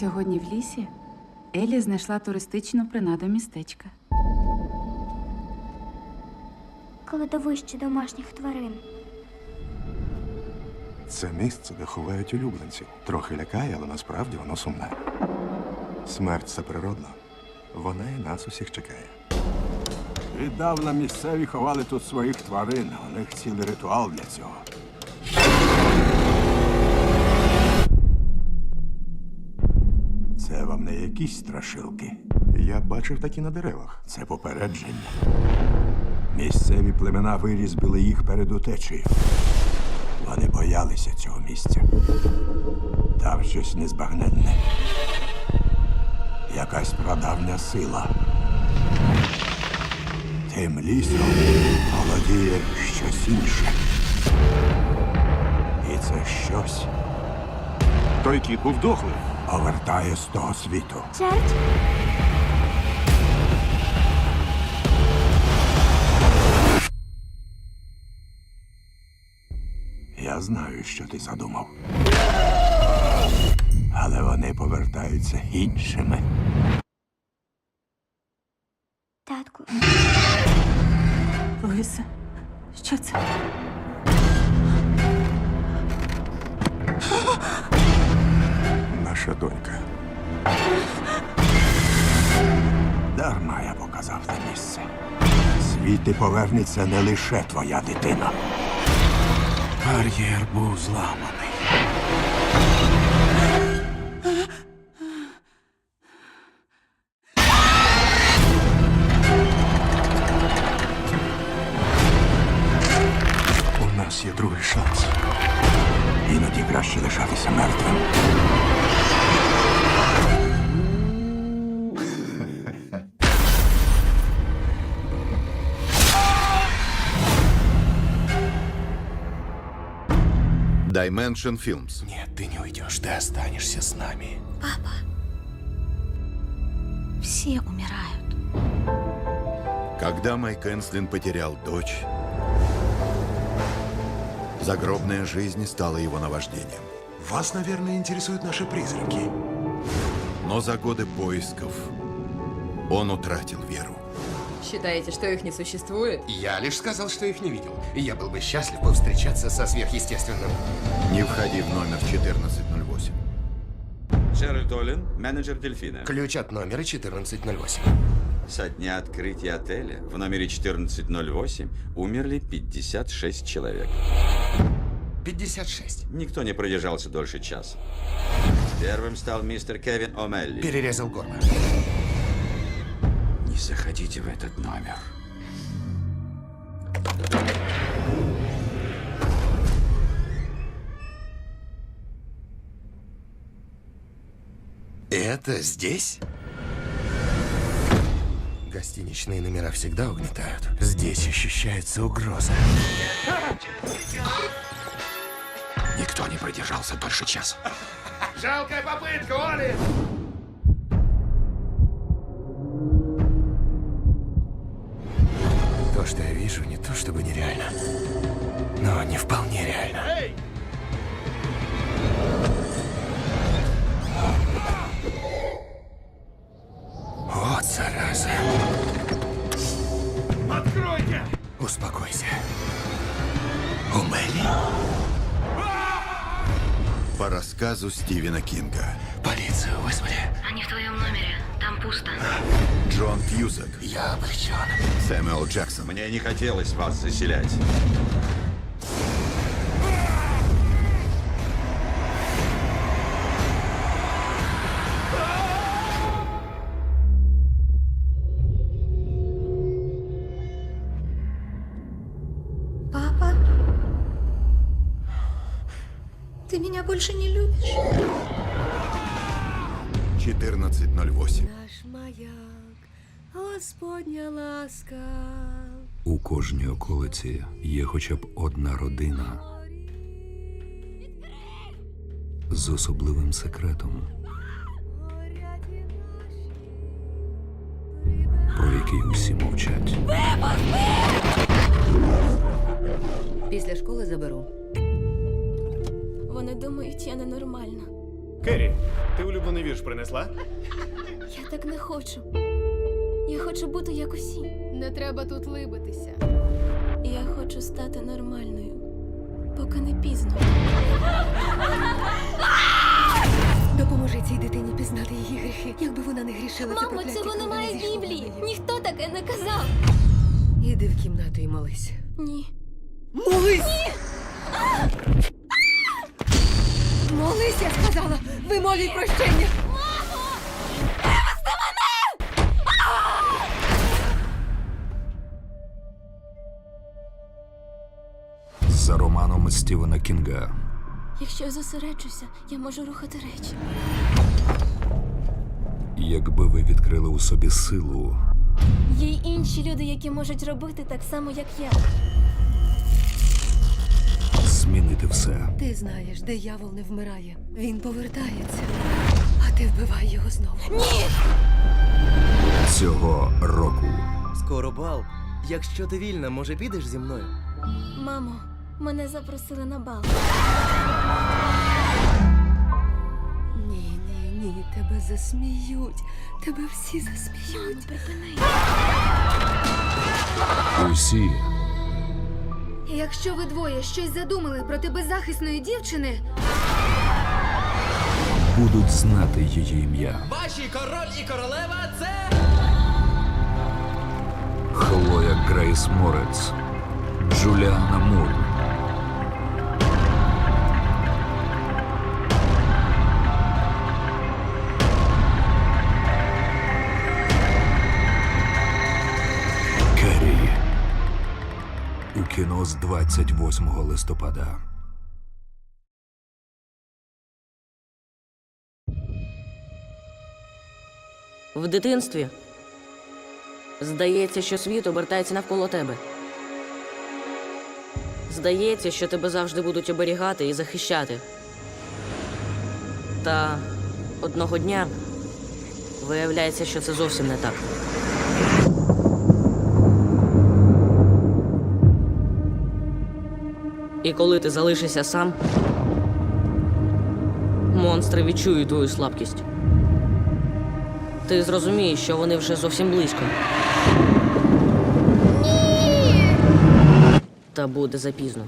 Сьогодні в лісі Елі знайшла туристичну принаду містечка. Кладовище домашніх тварин. Це місце, де ховають улюбленців. Трохи лякає, але насправді воно сумне. Смерть це природно. Вона і нас усіх чекає. Віддавна місцеві ховали тут своїх тварин. У них цілий ритуал для цього. Це вам не якісь страшилки. Я бачив такі на деревах. Це попередження. Місцеві племена вирізбили їх перед утечею. Вони боялися цього місця. Там щось незбагненне. Якась прадавня сила. Тим лісом володіє щось інше. І це щось Той кіт був дохлий. Повертає з того світу. Черть? Я знаю, що ти задумав. Але вони повертаються іншими. Татку. Луїса, що це? Наша донька. Дарма я показав те місце. Звідти повернеться не лише твоя дитина. Кар'єр був зламаний. Dimension Films. Нет, ты не уйдешь, ты останешься с нами. Папа. Все умирают. Когда Майк Энслин потерял дочь, загробная жизнь стала его наваждением. Вас, наверное, интересуют наши призраки. Но за годы поисков он утратил веру. Считаете, что их не существует? Я лишь сказал, что их не видел. И я был бы счастлив повстречаться со сверхъестественным. Не входи в номер 1408. Джеральд Оллен, менеджер «Дельфина». Ключ от номера 1408. Со дня открытия отеля в номере 1408 умерли 56 человек. 56. Никто не продержался дольше часа. Первым стал мистер Кевин О'Мелли. Перерезал горло. Заходите в этот номер. Это здесь? Гостиничные номера всегда угнетают. Здесь ощущается угроза. Никто не продержался дольше часа. Жалкая попытка, Оли! Вижу, не то чтобы нереально, но не вполне реально. Вот зараза. Откройте! Успокойся. У Мелли По рассказу Стивена Кинга. полицию вызвали. Они в твоем номере. Там пусто. Джон Кьюзак. Я обречен. Сэмюэл Джексон. Мне не хотелось вас заселять. Папа? Ты меня больше не любишь? 1408. Наш маяк, Господня ласка. У кожній околиці є хоча б одна родина з особливим секретом, про який усі мовчать. Після школи заберу. Вони думають, я ненормальна. Керрі, ти улюблений вірш принесла? Я так не хочу. Я хочу бути як усі. Не треба тут либитися. Я хочу стати нормальною, поки не пізно. Допоможи цій дитині пізнати її гріхи, якби вона не грішила. це Мамо, прокляття, цього коли немає в на Біблії. неї. Ніхто таке не казав. Іди в кімнату і молись. Ні. Молись! Молись, я сказала! Вимолюй прощення! За романом Стівена Кінга. Якщо я зосереджуся, я можу рухати речі. Якби ви відкрили у собі силу, Є й інші люди, які можуть робити так само, як я. Змінити все. Ти знаєш, диявол не вмирає. Він повертається. А ти вбивай його знову. Ні! Цього року Скоро бал. Якщо ти вільна, може підеш зі мною? Мамо, мене запросили на бал. Ні, ні, ні, тебе засміють. Тебе всі засміють. Припини. усі Якщо ви двоє щось задумали проти беззахисної дівчини, будуть знати її ім'я. Ваші король і королева це. Хлоя Грейс Морец, Джуліана Мур, Керрі. Кіно з 28 листопада. В дитинстві здається, що світ обертається навколо тебе. Здається, що тебе завжди будуть оберігати і захищати. Та одного дня виявляється, що це зовсім не так. І коли ти залишишся сам, монстри відчують твою слабкість. Ти зрозумієш, що вони вже зовсім близько. Та буде запізно.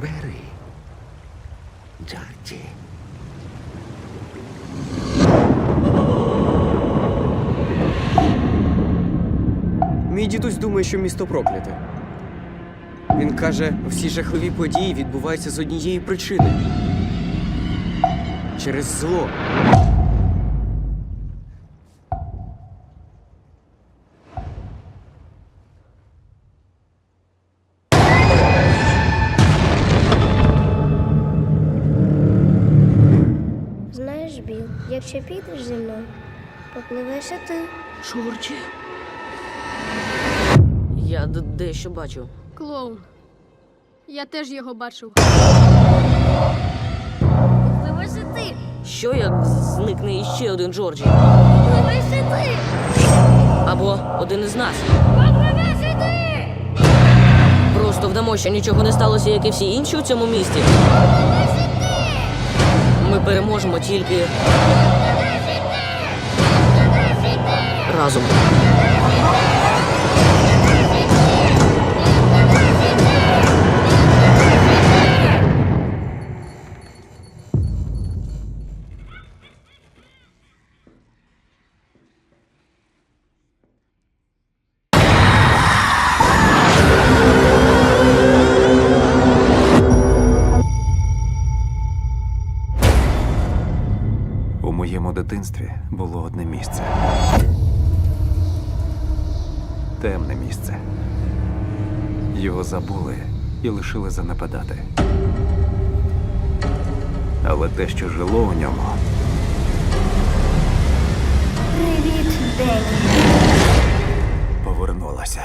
Бери. Джорджі. Дідусь думає, що місто прокляте. Він каже, всі жахливі події відбуваються з однієї причини. Через зло. знаєш, Біл, якщо підеш зі мною, попливеш і ти. Джорджі. Я д- дещо бачу. Клоун. Я теж його бачив. Попливеш ти. Що як зникне іще один Джорджі? Попливеш ти. Або один із нас. Попливеш ти. Просто вдамо, що нічого не сталося, як і всі інші у цьому місті. Ми переможемо тільки разом. Темне місце. Його забули і лишили занепадати. Але те, що жило у ньому, Привіт, Дені. повернулося.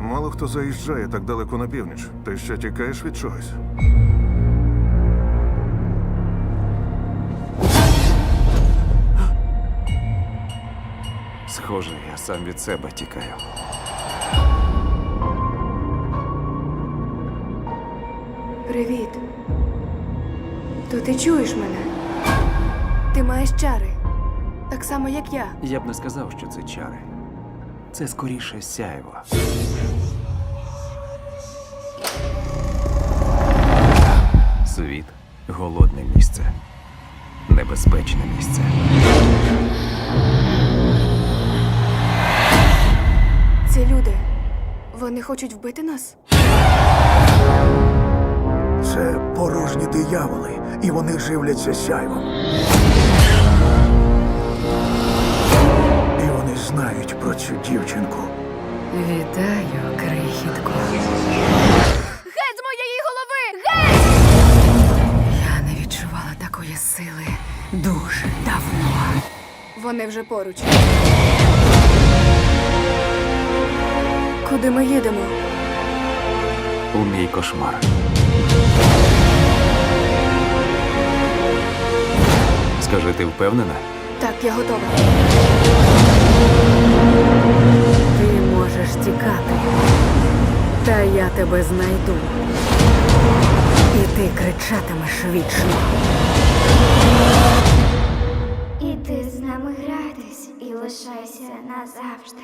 Мало хто заїжджає так далеко на північ. Ти ще тікаєш від чогось. Схоже, я сам від себе тікаю. Привіт. То ти чуєш мене? Ти маєш чари. Так само, як я. Я б не сказав, що це чари. Це скоріше сяйво. Світ голодне місце. Небезпечне місце. Вони хочуть вбити нас. Це порожні дияволи, і вони живляться сяйвом. І вони знають про цю дівчинку. Вітаю, крихітко. Геть з моєї голови! Геть! Я не відчувала такої сили дуже давно. Вони вже поруч. Куди ми їдемо? У мій кошмар. Скажи, ти впевнена? Так, я готова. Ти можеш тікати, та я тебе знайду. І ти кричатимеш вічно. Іди з нами гратись і лишайся назавжди.